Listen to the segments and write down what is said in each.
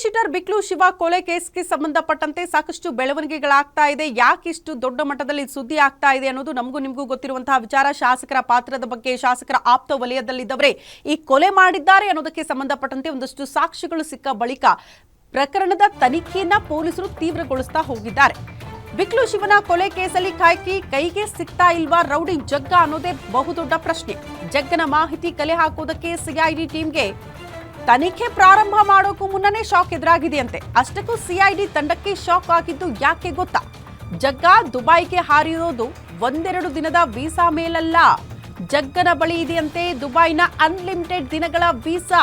Sheeter ಬಿಕ್ಲು Shiva ಕೊಲೆ ಕೇಸ್ಗೆ ಸಂಬಂಧಪಟ್ಟಂತೆ ಸಾಕಷ್ಟು ಬೆಳವಣಿಗೆಗಳಾಗ್ತಾ ಇದೆ. ಯಾಕಿಷ್ಟು ದೊಡ್ಡ ಮಟ್ಟದಲ್ಲಿ ಸುದ್ದಿ ಆಗ್ತಾ ಇದೆ ಅನ್ನೋದು ನಮಗೂ ನಿಮಗೂ ಗೊತ್ತಿರುವಂತಹ ವಿಚಾರ. ಶಾಸಕರ ಪಾತ್ರದ ಬಗ್ಗೆ ಶಾಸಕರ ಆಪ್ತ ವಲಯದಲ್ಲಿದ್ದವರೇ ಈ ಕೊಲೆ ಮಾಡಿದ್ದಾರೆ ಅನ್ನೋದಕ್ಕೆ ಸಂಬಂಧಪಟ್ಟಂತೆ ಒಂದಷ್ಟು ಸಾಕ್ಷಿಗಳು ಸಿಕ್ಕ ಬಳಿಕ ಪ್ರಕರಣದ ತನಿಖೆಯನ್ನ ಪೊಲೀಸರು ತೀವ್ರಗೊಳಿಸ್ತಾ ಹೋಗಿದ್ದಾರೆ. ಬಿಕ್ಲು ಶಿವನ ಕೊಲೆ ಕೇಸಲ್ಲಿ ಕಾಯ್ಕಿ ಕೈಗೆ ಸಿಗ್ತಾ ಇಲ್ವಾ ರೌಡಿ ಜಗ್ಗ ಅನ್ನೋದೇ ಬಹುದೊಡ್ಡ ಪ್ರಶ್ನೆ. ಜಗ್ಗನ ಮಾಹಿತಿ ಕಲೆ ಹಾಕೋದಕ್ಕೆ ಸಿಐಡಿ ಟೀಮ್ಗೆ ತನಿಖೆ ಪ್ರಾರಂಭ ಮಾಡೋಕ್ಕೂ ಮುನ್ನನೇ ಶಾಕ್ ಎದುರಾಗಿದೆಯಂತೆ. ಅಷ್ಟಕ್ಕೂ ಸಿಐಡಿ ತಂಡಕ್ಕೆ ಶಾಕ್ ಆಗಿದ್ದು ಯಾಕೆ ಗೊತ್ತಾ? ಜಗ್ಗ ದುಬೈಗೆ ಹಾರಿರೋದು ಒಂದೆರಡು ದಿನದ ವೀಸಾ ಮೇಲಲ್ಲ. ಜಗ್ಗನ ಬಳಿ ಇದೆಯಂತೆ ದುಬೈನ ಅನ್ಲಿಮಿಟೆಡ್ ದಿನಗಳ ವೀಸಾ.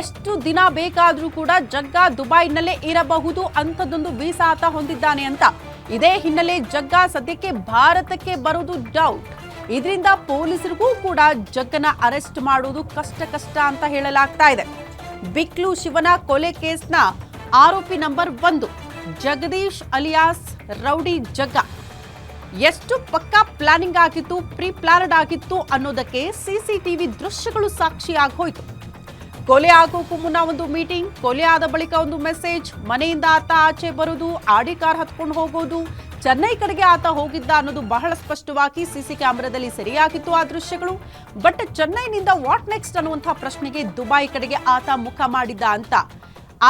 ಎಷ್ಟು ದಿನ ಬೇಕಾದರೂ ಕೂಡ ಜಗ್ಗ ದುಬೈನಲ್ಲೇ ಇರಬಹುದು ಅಂಥದ್ದೊಂದು ವೀಸಾ ಆತ ಹೊಂದಿದ್ದಾನೆ ಅಂತ. ಇದೇ ಹಿನ್ನೆಲೆ ಜಗ್ಗ ಸದ್ಯಕ್ಕೆ ಭಾರತಕ್ಕೆ ಬರೋದು ಡೌಟ್ ಇದರಿಂದ ಪೊಲೀಸರಿಗೂ ಕೂಡ ಜಗ್ಗನ ಅರೆಸ್ಟ್ ಮಾಡೋದು ಕಷ್ಟ ಕಷ್ಟ ಅಂತ ಹೇಳಲಾಗ್ತಾ ಇದೆ. ಬಿಕ್ಲು ಶಿವನ ಕೊಲೆ ಕೇಸ್ನ ಆರೋಪಿ ನಂಬರ್ ಒಂದು, ಜಗದೀಶ್ ಅಲಿಯಾಸ್ ರೌಡಿ ಜಗ್ಗ. ಎಷ್ಟು ಪಕ್ಕಾ ಪ್ಲಾನಿಂಗ್ ಆಗಿತ್ತು ಪ್ರೀ ಪ್ಲಾನ್ಡ್ ಆಗಿತ್ತು ಅನ್ನೋದಕ್ಕೆ ಸಿಸಿಟಿವಿ ದೃಶ್ಯಗಳು ಸಾಕ್ಷಿಯಾಗಿ ಹೋಯಿತು. ಕೊಲೆ ಆಗೋಕ್ಕೂ ಮುನ್ನ ಒಂದು ಮೀಟಿಂಗ್, ಕೊಲೆ ಆದ ಬಳಿಕ ಒಂದು ಮೆಸೇಜ್, ಮನೆಯಿಂದ ಆತ ಆಚೆ ಬರೋದು, ಆಡಿ ಕಾರ್ ಹತ್ಕೊಂಡು ಹೋಗೋದು ಚೆನ್ನೈ ಕಡೆಗೆ ಆತ ಹೋಗಿದ್ದ ಅನ್ನೋದು ಬಹಳ ಸ್ಪಷ್ಟವಾಗಿ ಸಿಸಿ ಕ್ಯಾಮೆರಾದಲ್ಲಿ ಸರಿಯಾಗಿತ್ತು ಆ ದೃಶ್ಯಗಳು. ಬಟ್ ಚೆನ್ನೈನಿಂದ ವಾಟ್ ನೆಕ್ಸ್ಟ್ ಅನ್ನುವಂತಹ ಪ್ರಶ್ನೆಗೆ ದುಬೈ ಕಡೆಗೆ ಆತ ಮುಖ ಮಾಡಿದ್ದ ಅಂತ.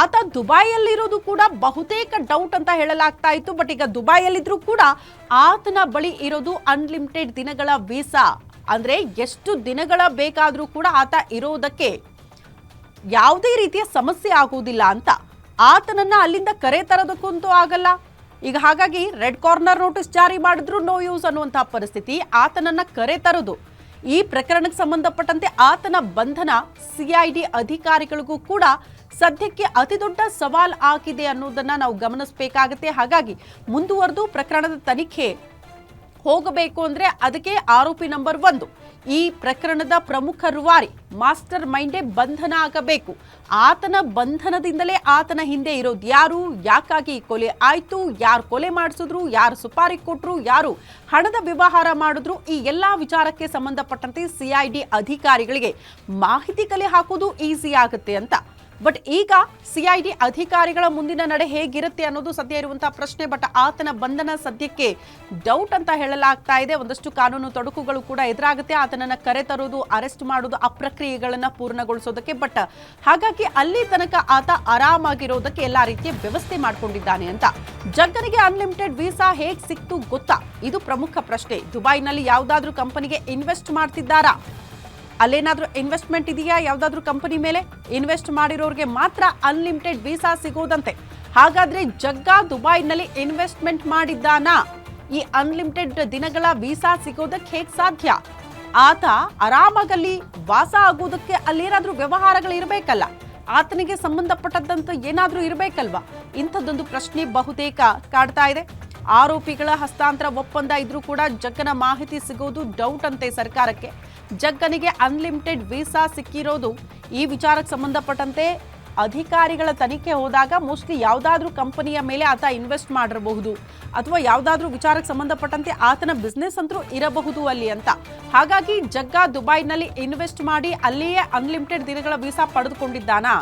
ಆತ ದುಬೈಯಲ್ಲಿರೋದು ಕೂಡ ಬಹುತೇಕ ಡೌಟ್ ಅಂತ ಹೇಳಲಾಗ್ತಾ ಇತ್ತು. ಬಟ್ ಈಗ ದುಬೈಯಲ್ಲಿದ್ರೂ ಕೂಡ ಆತನ ಬಳಿ ಇರೋದು ಅನ್ಲಿಮಿಟೆಡ್ ದಿನಗಳ ವೀಸಾ ಅಂದ್ರೆ ಎಷ್ಟು ದಿನಗಳ ಬೇಕಾದರೂ ಕೂಡ ಆತ ಇರೋದಕ್ಕೆ ಯಾವುದೇ ರೀತಿಯ ಸಮಸ್ಯೆ ಆಗುವುದಿಲ್ಲ ಅಂತ. ಆತನನ್ನ ಅಲ್ಲಿಂದ ಕರೆ ತರೋದಕ್ಕಂತೂ ಆಗಲ್ಲ. ಈಗ ಹಾಗಾಗಿ ರೆಡ್ ಕಾರ್ನರ್ ನೋಟಿಸ್ ಜಾರಿ ಮಾಡಿದ್ರು ನೋ ಯೂಸ್ ಅನ್ನುವಂತಹ ಪರಿಸ್ಥಿತಿ ಆತನನ್ನ ಕರೆ ತರೋದು. ಈ ಪ್ರಕರಣಕ್ಕೆ ಸಂಬಂಧಪಟ್ಟಂತೆ ಆತನ ಬಂಧನ ಸಿಐಡಿ ಅಧಿಕಾರಿಗಳಿಗೂ ಕೂಡ ಸದ್ಯಕ್ಕೆ ಅತಿ ದೊಡ್ಡ ಸವಾಲ್ ಆಗಿದೆ ಅನ್ನೋದನ್ನ ನಾವು ಗಮನಿಸಬೇಕಾಗುತ್ತೆ. ಹಾಗಾಗಿ ಮುಂದುವರೆದು ಪ್ರಕರಣದ ತನಿಖೆ ಹೋಗಬೇಕು ಅಂದ್ರೆ ಅದಕ್ಕೆ ಆರೋಪಿ ನಂಬರ್ ಒಂದು. ಈ ಪ್ರಕರಣದ ಪ್ರಮುಖ ರುವಾರಿ ಮಾಸ್ಟರ್ ಮೈಂಡೇ ಬಂಧನ ಆಗಬೇಕು. ಆತನ ಬಂಧನದಿಂದಲೇ ಆತನ ಹಿಂದೆ ಇರೋದು ಯಾರು? ಯಾಕಾಗಿ ಕೊಲೆ ಆಯ್ತು? ಯಾರು ಕೊಲೆ ಮಾಡಿಸಿದ್ರು? ಯಾರು ಸುಪಾರಿ ಕೊಟ್ಟರು ಯಾರು ಹಣದ ವ್ಯವಹಾರ ಮಾಡಿದ್ರು? ಈ ಎಲ್ಲ ವಿಚಾರಕ್ಕೆ ಸಂಬಂಧಪಟ್ಟಂತೆ ಸಿಐಡಿ ಅಧಿಕಾರಿಗಳಿಗೆ ಮಾಹಿತಿ ಕಲೆ ಹಾಕೋದು ಈಸಿ ಆಗುತ್ತೆ ಅಂತ ಬಟ್ ಈಗ ಸಿಐಡಿ ಅಧಿಕಾರಿಗಳ ಮುಂದಿನ ನಡೆ ಹೇಗಿರುತ್ತೆ ಅನ್ನೋದು ಸದ್ಯ ಇರುವಂತಹ ಪ್ರಶ್ನೆ ಬಟ್ ಆತನ ಬಂಧನ ಸದ್ಯಕ್ಕೆ ಡೌಟ್ ಅಂತ ಹೇಳಲಾಗ್ತಾ ಇದೆ. ಒಂದಷ್ಟು ಕಾನೂನು ತೊಡಕುಗಳು ಕೂಡ ಎದುರಾಗುತ್ತೆ. ಆತನನ್ನ ಕರೆ ತರೋದು ಅರೆಸ್ಟ್ ಮಾಡೋದು, ಆ ಪ್ರಕ್ರಿಯೆಗಳನ್ನ ಪೂರ್ಣಗೊಳಿಸೋದಕ್ಕೆ ಬಟ್ ಹಾಗಾಗಿ ಅಲ್ಲಿ ತನಕ ಆತ ಆರಾಮಾಗಿರೋದಕ್ಕೆ ಎಲ್ಲಾ ರೀತಿಯ ವ್ಯವಸ್ಥೆ ಮಾಡ್ಕೊಂಡಿದ್ದಾನೆ ಅಂತ. ಜಗ್ಗನಿಗೆ ಅನ್ಲಿಮಿಟೆಡ್ ವೀಸಾ ಹೇಗೆ ಸಿಕ್ತು ಗೊತ್ತಾ? ಇದು ಪ್ರಮುಖ ಪ್ರಶ್ನೆ. ದುಬೈನಲ್ಲಿ ಯಾವುದಾದ್ರೂ ಕಂಪನಿಗೆ ಇನ್ವೆಸ್ಟ್ ಮಾಡ್ತಿದ್ದಾರಾ? ಅಲ್ಲೇನಾದ್ರೂ ಇನ್ವೆಸ್ಟ್ಮೆಂಟ್ ಇದೆಯಾ? ಯಾವುದಾದ್ರೂ ಕಂಪನಿ ಮೇಲೆ ಇನ್ವೆಸ್ಟ್ ಮಾಡಿರೋರಿಗೆ ಮಾತ್ರ ಅನ್ಲಿಮಿಟೆಡ್ ವೀಸಾ ಸಿಗೋದಂತೆ. ಹಾಗಾದ್ರೆ ಜಗ್ಗಾ ದುಬೈನಲ್ಲಿ ಇನ್ವೆಸ್ಟ್ಮೆಂಟ್ ಮಾಡಿದ್ದಾನಾ. ಈ ಅನ್ಲಿಮಿಟೆಡ್ ದಿನಗಳ ವೀಸಾ ಸಿಗೋದಕ್ಕೆ ಹೇಗೆ ಸಾಧ್ಯ? ಆತ ಆರಾಮಾಗಲ್ಲಿ ವಾಸ ಆಗೋದಕ್ಕೆ ಅಲ್ಲೇನಾದರೂ ವ್ಯವಹಾರಗಳು ಇರಬೇಕಲ್ಲ ಆತನಿಗೆ ಸಂಬಂಧಪಟ್ಟದ್ದಂತ ಏನಾದರೂ ಇರಬೇಕಲ್ವಾ? ಇಂಥದ್ದೊಂದು ಪ್ರಶ್ನೆ ಬಹುತೇಕ ಕಾಡ್ತಾ ಇದೆ. ಆರೋಪಿಗಳ ಹಸ್ತಾಂತರ ಒಪ್ಪಂದ ಇದ್ರೂ ಕೂಡ ಜಗ್ಗನ ಮಾಹಿತಿ ಸಿಗೋದು ಡೌಟ್ ಅಂತೆ ಸರ್ಕಾರಕ್ಕೆ. ಜಗ್ಗನಿಗೆ ಅನ್ಲಿಮಿಟೆಡ್ ವೀಸಾ ಸಿಕ್ಕಿರೋದು ಈ ವಿಚಾರಕ್ಕೆ ಸಂಬಂಧಪಟ್ಟಂತೆ ಅಧಿಕಾರಿಗಳ ತನಿಖೆ ಹೋದಾಗ ಮೋಸ್ಟ್ಲಿ ಯಾವುದಾದ್ರೂ ಕಂಪನಿಯ ಮೇಲೆ ಆತ ಇನ್ವೆಸ್ಟ್ ಮಾಡಿರಬಹುದು ಅಥವಾ ಯಾವುದಾದ್ರೂ ವಿಚಾರಕ್ಕೆ ಸಂಬಂಧಪಟ್ಟಂತೆ ಆತನ ಬಿಸ್ನೆಸ್ ಅಂತರೂ ಇರಬಹುದು ಅಲ್ಲಿ ಅಂತ. ಹಾಗಾಗಿ ಜಗ್ಗ ದುಬೈನಲ್ಲಿ ಇನ್ವೆಸ್ಟ್ ಮಾಡಿ ಅಲ್ಲಿಯೇ ಅನ್ಲಿಮಿಟೆಡ್ ದಿನಗಳ ವೀಸಾ ಪಡೆದುಕೊಂಡಿದ್ದಾನಾ.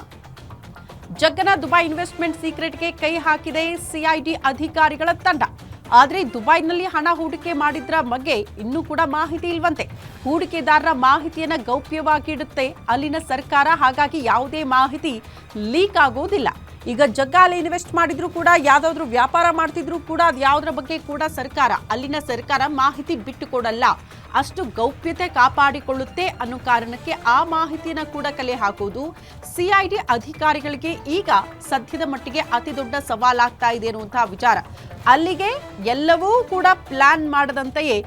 ಜಗ್ಗನ ದುಬೈ ಇನ್ವೆಸ್ಟ್ಮೆಂಟ್ ಸೀಕ್ರೆಟ್ಗೆ ಕೈ ಹಾಕಿದೆ ಸಿಐಡಿ ಅಧಿಕಾರಿಗಳ ತಂಡ. ಆದರೆ ದುಬೈನಲ್ಲಿ ಹಣ ಹೂಡಿಕೆ ಮಾಡಿದ್ರ ಬಗ್ಗೆ ಇನ್ನೂ ಕೂಡ ಮಾಹಿತಿ ಇಲ್ವಂತೆ. ಹೂಡಿಕೆದಾರರ ಮಾಹಿತಿಯನ್ನು ಗೌಪ್ಯವಾಗಿಡುತ್ತೆ ಅಲ್ಲಿನ ಸರ್ಕಾರ ಹಾಗಾಗಿ ಯಾವುದೇ ಮಾಹಿತಿ ಲೀಕ್ ಆಗೋದಿಲ್ಲ. ಈಗ ಜಗ್ಗ ಅಲ್ಲಿ ಇನ್ವೆಸ್ಟ್ ಮಾಡಿದ್ರು ಕೂಡ, ಯಾವ್ದಾದ್ರು ವ್ಯಾಪಾರ ಮಾಡ್ತಿದ್ರು ಕೂಡ ಅದು ಯಾವುದ್ರ ಬಗ್ಗೆ ಕೂಡ ಸರ್ಕಾರ, ಅಲ್ಲಿನ ಸರ್ಕಾರ ಮಾಹಿತಿ ಬಿಟ್ಟುಕೊಡಲ್ಲ ಅಷ್ಟು ಗೌಪ್ಯತೆ ಕಾಪಾಡಿಕೊಳ್ಳುತ್ತೆ ಅನ್ನೋ ಕಾರಣಕ್ಕೆ ಆ ಮಾಹಿತಿಯನ್ನು ಕೂಡ ಕಲೆ ಹಾಕುವುದು ಸಿಐಡಿ ಅಧಿಕಾರಿಗಳಿಗೆ ಈಗ ಸದ್ಯದ ಮಟ್ಟಿಗೆ ಅತಿ ದೊಡ್ಡ ಸವಾಲಾಗ್ತಾ ಇದೆ ಅನ್ನುವಂತಹ ವಿಚಾರ. ಅಲ್ಲಿಗೆ ಎಲ್ಲವೂ ಕೂಡ ಪ್ಲಾನ್ ಮಾಡದಂತೆಯೇ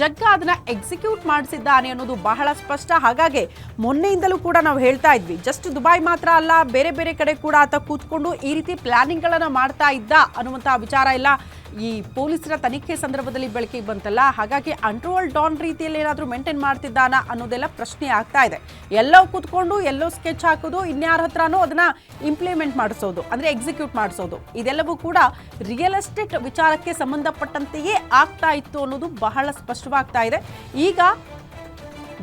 ಜಗ್ಗ ಅದನ್ನ ಎಕ್ಸಿಕ್ಯೂಟ್ ಮಾಡಿಸಿದ್ದಾನೆ ಅನ್ನೋದು ಬಹಳ ಸ್ಪಷ್ಟ. ಹಾಗಾಗಿ ಮೊನ್ನೆಯಿಂದಲೂ ಕೂಡ ನಾವು ಹೇಳ್ತಾ ಇದ್ವಿ. ಜಸ್ಟ್ ದುಬೈ ಮಾತ್ರ ಅಲ್ಲ, ಬೇರೆ ಬೇರೆ ಕಡೆ ಕೂಡ ಆತ ಕೂತ್ಕೊಂಡು ಈ ರೀತಿ ಪ್ಲಾನಿಂಗ್ಗಳನ್ನ ಮಾಡ್ತಾ ಇದ್ದ ಅನ್ನುವಂತಹ ವಿಚಾರ ಎಲ್ಲ ಈ ಪೊಲೀಸರ ತನಿಖೆ ಸಂದರ್ಭದಲ್ಲಿ ಬೆಳಕಿಗೆ ಬಂತಲ್ಲ. ಹಾಗಾಗಿ ಅಂಟ್ರೋಲ್ ಡಾನ್ ರೀತಿಯಲ್ಲಿ ಏನಾದರೂ ಮೇಂಟೈನ್ ಮಾಡ್ತಿದ್ದಾನ ಅನ್ನೋದೆಲ್ಲ ಪ್ರಶ್ನೆ ಆಗ್ತಾ ಇದೆ. ಎಲ್ಲೋ ಕೂತ್ಕೊಂಡು, ಎಲ್ಲೋ ಸ್ಕೆಚ್ ಹಾಕೋದು, ಇನ್ಯಾರ ಹತ್ರನೂ ಅದನ್ನ ಇಂಪ್ಲಿಮೆಂಟ್ ಮಾಡಿಸೋದು, ಅಂದರೆ ಎಕ್ಸಿಕ್ಯೂಟ್ ಮಾಡಿಸೋದು. ಇದೆಲ್ಲವೂ ಕೂಡ ರಿಯಲ್ ಎಸ್ಟೇಟ್ ವಿಚಾರಕ್ಕೆ ಸಂಬಂಧಪಟ್ಟಂತೆಯೇ ಆಗ್ತಾ ಇತ್ತು ಅನ್ನೋದು ಬಹಳ ಸ್ಪಷ್ಟವಾಗ್ತಾ ಇದೆ. ಈಗ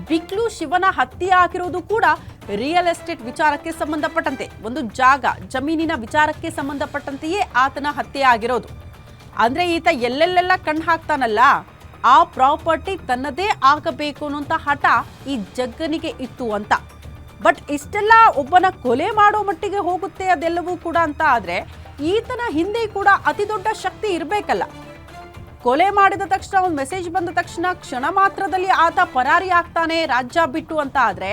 ಬಿಕ್ಲು ಶಿವನ ಹತ್ಯೆ ಆಗಿರೋದು ಕೂಡ ರಿಯಲ್ ಎಸ್ಟೇಟ್ ವಿಚಾರಕ್ಕೆ ಸಂಬಂಧಪಟ್ಟಂತೆ. ಒಂದು ಜಾಗ, ಜಮೀನಿನ ವಿಚಾರಕ್ಕೆ ಸಂಬಂಧಪಟ್ಟಂತೆಯೇ ಆತನ ಹತ್ಯೆ ಆಗಿರೋದು. ಅಂದ್ರೆ ಈತ ಎಲ್ಲೆಲ್ಲೆಲ್ಲ ಕಣ್ಣು ಹಾಕ್ತಾನಲ್ಲ? ಆ ಪ್ರಾಪರ್ಟಿ ತನ್ನದೇ ಆಗಬೇಕು ಅನ್ನೋಂಥ ಹಠ ಈ ಜಗ್ಗನಿಗೆ ಇತ್ತು ಅಂತ. ಬಟ್ ಇಷ್ಟೆಲ್ಲ ಒಬ್ಬನ ಕೊಲೆ ಮಾಡೋ ಮಟ್ಟಿಗೆ ಹೋಗುತ್ತೆ ಅದೆಲ್ಲವೂ ಕೂಡ ಅಂತ ಆದ್ರೆ ಈತನ ಹಿಂದೆ ಕೂಡ ಅತಿ ದೊಡ್ಡ ಶಕ್ತಿ ಇರಬೇಕಲ್ಲ. ಕೊಲೆ ಮಾಡಿದ ತಕ್ಷಣ, ಒಂದು ಮೆಸೇಜ್ ಬಂದ ತಕ್ಷಣ ಕ್ಷಣ ಮಾತ್ರದಲ್ಲಿ ಆತ ಪರಾರಿ ಆಗ್ತಾನೆ, ರಾಜ್ಯ ಬಿಟ್ಟು ಅಂತ ಆದರೆ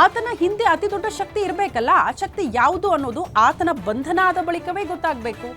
ಆತನ ಹಿಂದೆ ಅತಿ ದೊಡ್ಡ ಶಕ್ತಿ ಇರಬೇಕಲ್ಲ, ಆ ಶಕ್ತಿ ಯಾವುದು ಅನ್ನೋದು ಆತನ ಬಂಧನ ಆದ ಬಳಿಕವೇ ಗೊತ್ತಾಗಬೇಕು.